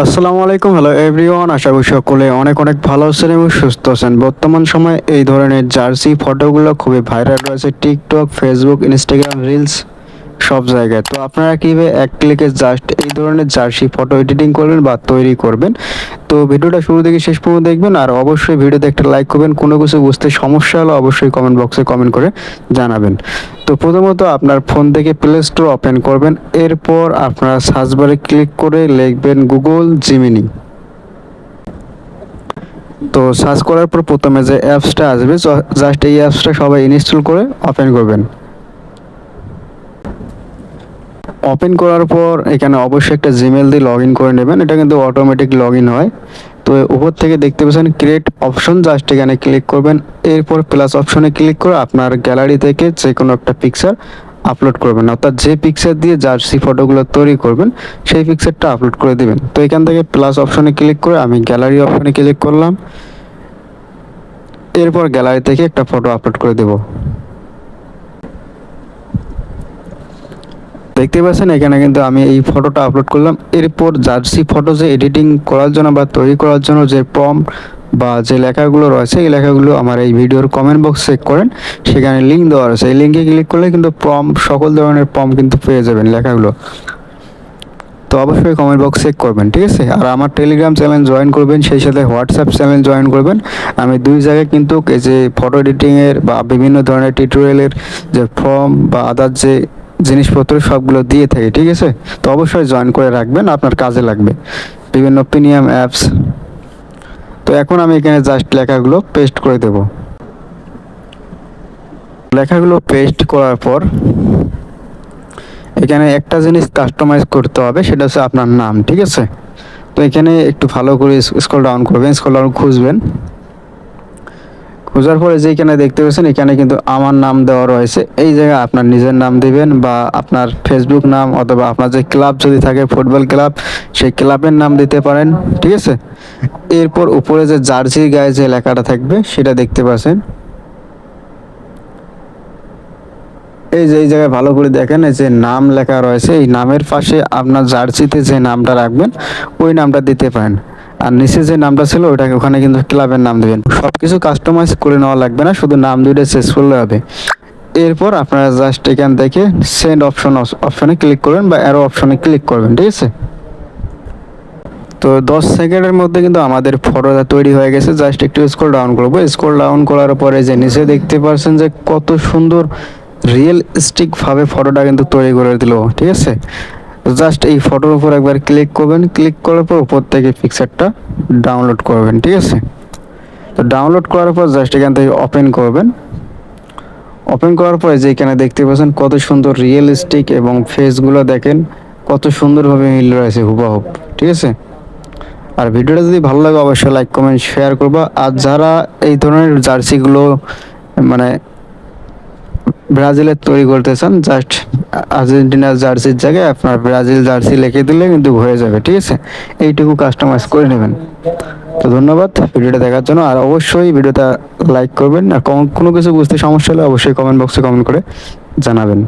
আসসালামু আলাইকুম। Hello everyone আশা করি সকলে অনেক অনেক ভালো আছেন এবং সুস্থ আছেন। বর্তমান সময়ে এই ধরনের জার্সি ফটোগুলো খুবই ভাইরাল রয়েছে। টিকটক ফেসবুক ইনস্টাগ্রাম রিলস সব জায়গায়। তো আপনারা কীভাবে এক ক্লিকে জাস্ট এই ধরনের জার্সি ফটো এডিটিং করবেন বা তৈরি করবেন? তো ভিডিওটা শুরু থেকে শেষ পর্যন্ত দেখবেন আর অবশ্যই ভিডিওতে একটা লাইক করবেন। কোনো কিছু বুঝতে সমস্যা হলে অবশ্যই কমেন্ট বক্সে কমেন্ট করে জানাবেন। তো প্রথমত আপনার ফোন থেকে প্লে স্টোর ওপেন করবেন। এরপর আপনারা সার্চ বারে ক্লিক করে লিখবেন গুগল জিমিনি তো সার্চ করার পর প্রথমে যে অ্যাপসটা আসবে জাস্ট এই অ্যাপসটা সবাই ইনস্টল করে ওপেন করবেন। ওপেন করার পর এখানে অবশ্যই একটা জিমেল দিয়ে লগ ইন করে নেবেন। এটা কিন্তু অটোমেটিক লগ ইন হয়। তো উপর থেকে দেখতে পাচ্ছেন ক্রিয়েট অপশন জাস্ট এখানে ক্লিক করবেন। এরপর প্লাস অপশনে ক্লিক করে আপনার গ্যালারি থেকে যে কোনো একটা পিকচার আপলোড করবেন। অর্থাৎ যে পিকচার দিয়ে জার্সি ফটোগুলো তৈরি করবেন, সেই পিকচারটা আপলোড করে দিবেন। তো এখান থেকে প্লাস অপশনে ক্লিক করে আমি গ্যালারি অপশনে ক্লিক করলাম। এরপর গ্যালারি থেকে একটা ফটো আপলোড করে দেবো। দেখতে পাচ্ছেন, এখানে কিন্তু আমি এই ফটোটা আপলোড করলাম। এরপর জার্সি ফটো যে এডিটিং করার জন্য বা তৈরি করার জন্য যে প্রম বা যে লেখাগুলো রয়েছে, এই লেখাগুলো আমার এই ভিডিওর কমেন্ট বক্স চেক করেন। সেখানে লিঙ্ক দেওয়া রয়েছে। এই লিঙ্কে ক্লিক করলে কিন্তু প্রম সকল ধরনের প্রম কিন্তু পেয়ে যাবেন লেখাগুলো। তো অবশ্যই কমেন্ট বক্স চেক করবেন, ঠিক আছে? আর আমার টেলিগ্রাম চ্যানেল জয়েন করবেন, সেই সাথে হোয়াটসঅ্যাপ চ্যানেল জয়েন করবেন। আমি দুই জায়গায় কিন্তু এই যে ফটো এডিটিংয়ের বা বিভিন্ন ধরনের টিউটোরিয়ালের যে ফর্ম বা আদার যে জিনিসপত্র সবগুলো দিয়ে থাকি, ঠিক আছে? তো অবশ্যই জয়েন করে রাখবেন, আপনার কাজে লাগবে। বিভিন্ন প্রিমিয়াম অ্যাপস তো এখন আমি এখানে জাস্ট লেখাগুলো পেস্ট করে দেব। লেখাগুলো পেস্ট করার পর, এখানে একটা জিনিস কাস্টমাইজ করতে হবে, সেটা হচ্ছে আপনার নাম, ঠিক আছে? তো এখানে একটু ভালো করে স্ক্রল ডাউন করবেন স্ক্রল ডাউন খুঁজবেন। খোঁজার পরে যেখানে দেখতে পাচ্ছেন এখানে কিন্তু আমার নাম দেওয়া রয়েছে। এই জায়গায় আপনার নিজের নাম দিবেন বা আপনার ফেসবুক নাম অথবা আপনার যে ক্লাব যদি থাকে, ফুটবল ক্লাব, সেই ক্লাবের নাম দিতে পারেন, ঠিক আছে? এরপর উপরে যে জার্সির গায়ে যে লেখাটা থাকবে, সেটা দেখতে পাচ্ছেন। এই যে এই জায়গায় ভালো করে দেখেন, এই যে নাম লেখা রয়েছে, এই নামের পাশে আপনার জার্সিতে যে নামটা রাখবেন, ওই নামটা দিতে পারেন। আর নিচে যে নামটা ছিল ওটাকে ওখানে কিন্তু ক্লাবের নাম দেবেন। সব কিছু কাস্টমাইজ করে নেওয়া লাগবে না, শুধু নাম দুইটা শেষ করলে হবে। এরপর আপনারা জাস্ট এখান থেকে সেন্ড অপশন অপশনে ক্লিক করবেন বা অ্যারো অপশনে ক্লিক করবেন, ঠিক আছে? তো দশ সেকেন্ডের মধ্যে কিন্তু আমাদের ফটোটা তৈরি হয়ে গেছে। জাস্ট একটু স্ক্রল ডাউন করব। স্ক্রল ডাউন করার পরে যে নিচে দেখতে পাচ্ছেন যে কত সুন্দর রিয়েলস্টিকভাবে ফটোটা কিন্তু তৈরি করে দিল, ঠিক আছে? জাস্ট এই ফটোর উপর একবার ক্লিক করবেন। ক্লিক করার পর উপর থেকে পিকচারটা ডাউনলোড করবেন, ঠিক আছে? তো ডাউনলোড করার পর জাস্ট এখান থেকে ওপেন করবেন। ওপেন করার পরে যে এখানে দেখতে পাচ্ছেন কত সুন্দর রিয়েলিস্টিক এবং ফেসগুলো দেখেন, কত সুন্দরভাবে মিল রয়েছে হুবাহুব ঠিক আছে? আর ভিডিওটা যদি ভালো লাগে অবশ্যই লাইক কমেন্ট শেয়ার করবা। আর যারা এই ধরনের জার্সিগুলো মানে ব্রাজিলের তৈরি করতে চান জাস্ট আর্জেন্টিনার জার্সির জায়গায় আপনার ব্রাজিল জার্সি লিখে দিলে কিন্তু হয়ে যাবে, ঠিক আছে? এইটুকু কাস্টমাইজ করে নেবেন। তো ধন্যবাদ ভিডিওটা দেখার জন্য, আর অবশ্যই ভিডিওটা লাইক করবেন, আর কোনো কিছু বুঝতে সমস্যা হলে অবশ্যই কমেন্ট বক্সে কমেন্ট করে জানাবেন।